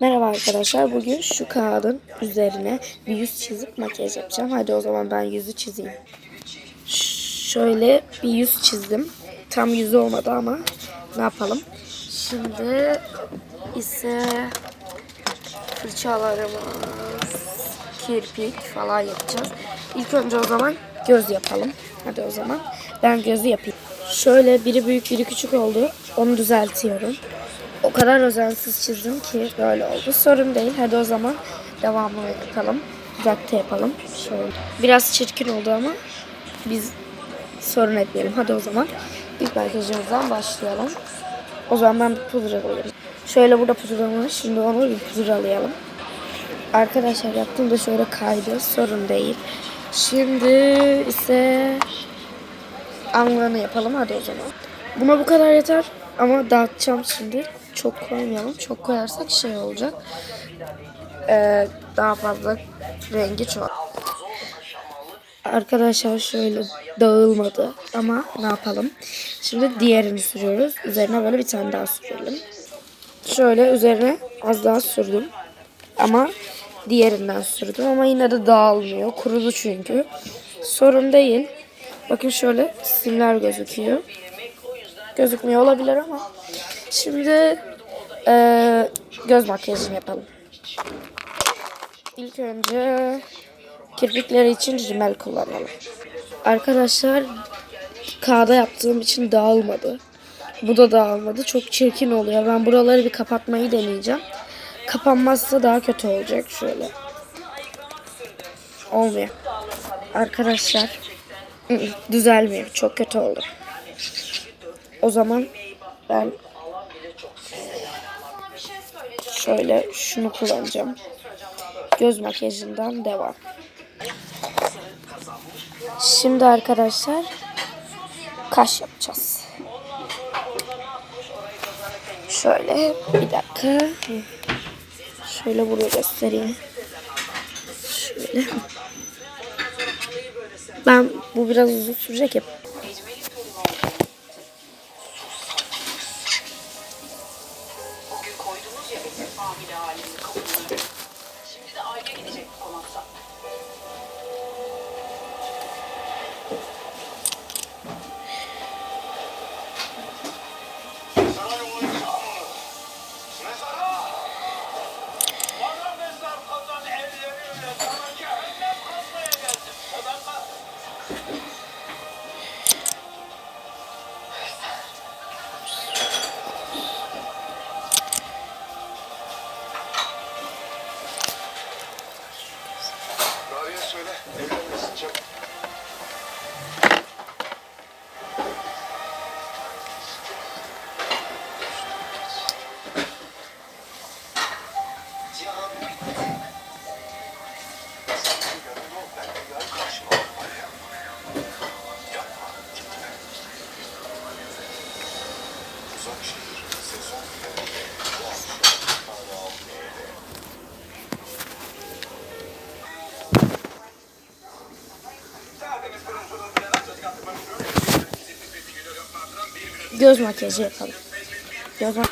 Merhaba arkadaşlar. Bugün şu kağıdın üzerine bir yüz çizip makyaj yapacağım. Hadi o zaman ben yüzü çizeyim. Şöyle bir yüz çizdim. Tam yüzü olmadı ama ne yapalım. Şimdi ise fırçalarımız, kirpik falan yapacağız. İlk önce o zaman göz yapalım. Hadi o zaman ben gözü yapayım. Şöyle biri büyük biri küçük oldu. Onu düzeltiyorum. O kadar özensiz çizdim ki böyle oldu. Sorun değil. Hadi o zaman devamını yapalım. Dudakta yapalım. Şöyle. Biraz çirkin oldu ama biz sorun etmeyelim. Hadi o zaman ilk makyajımızdan başlayalım. O zaman ben pudra alayım. Şöyle burada pudra var. Şimdi onu bir pudra alayalım. Arkadaşlar yaptığımda şöyle kaydı. Sorun değil. Şimdi ise anlarını yapalım. Hadi o zaman. Buna bu kadar yeter. Ama dağıtacağım şimdi. Çok koymayalım. Çok koyarsak şey olacak. Ee, daha fazla rengi çok. Arkadaşlar şöyle dağılmadı ama ne yapalım? Şimdi diğerini sürüyoruz. Üzerine böyle bir tane daha sürelim. Şöyle üzerine az daha sürdüm. Ama diğerinden sürdüm ama yine de dağılmıyor. Kurudu çünkü. Sorun değil. Bakın şöyle simler gözüküyor. Gözükmüyor olabilir ama. Şimdi eee, göz makyajını yapalım. İlk önce kirpikleri için rimel kullanalım. Arkadaşlar kağıda yaptığım için dağılmadı. Bu da dağılmadı. Çok çirkin oluyor. Ben buraları bir kapatmayı deneyeceğim. Kapanmazsa daha kötü olacak şöyle. Olmuyor. Arkadaşlar ı ı, düzelmiyor. Çok kötü oldu. O zaman ben şöyle şunu kullanacağım. Göz makyajından devam. Şimdi arkadaşlar kaş yapacağız. Şöyle bir dakika. Şöyle buraya göstereyim. Şöyle. Ben bu biraz uzun sürecek ya. Göz makyajı yapalım. Göz mak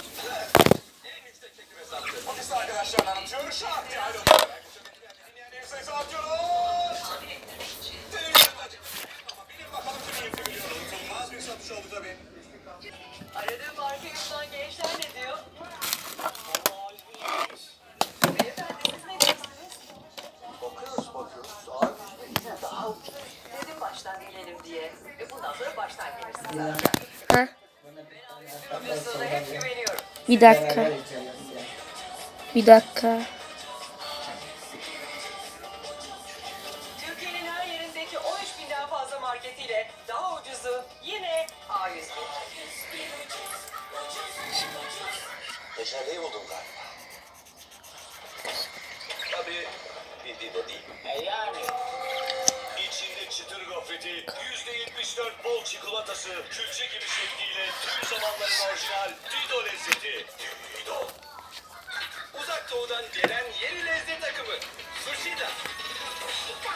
ha? Biliyorsunuz hep güveniyorum. Bir dakika. Bir dakika. Türkiye'nin her yerindeki 13 binden fazla marketiyle daha ucuzu yine A101. Meşaleyi buldum galiba. Tabii bildiğin o değil. E yani. Çıtır gofreti, yüzde yetmiş dört bol çikolatası, külçe gibi şekliyle tüm zamanların orijinal Dido lezzeti. Dido. Uzak doğudan gelen yeni lezzet akımı. Sushi'da. Çeşit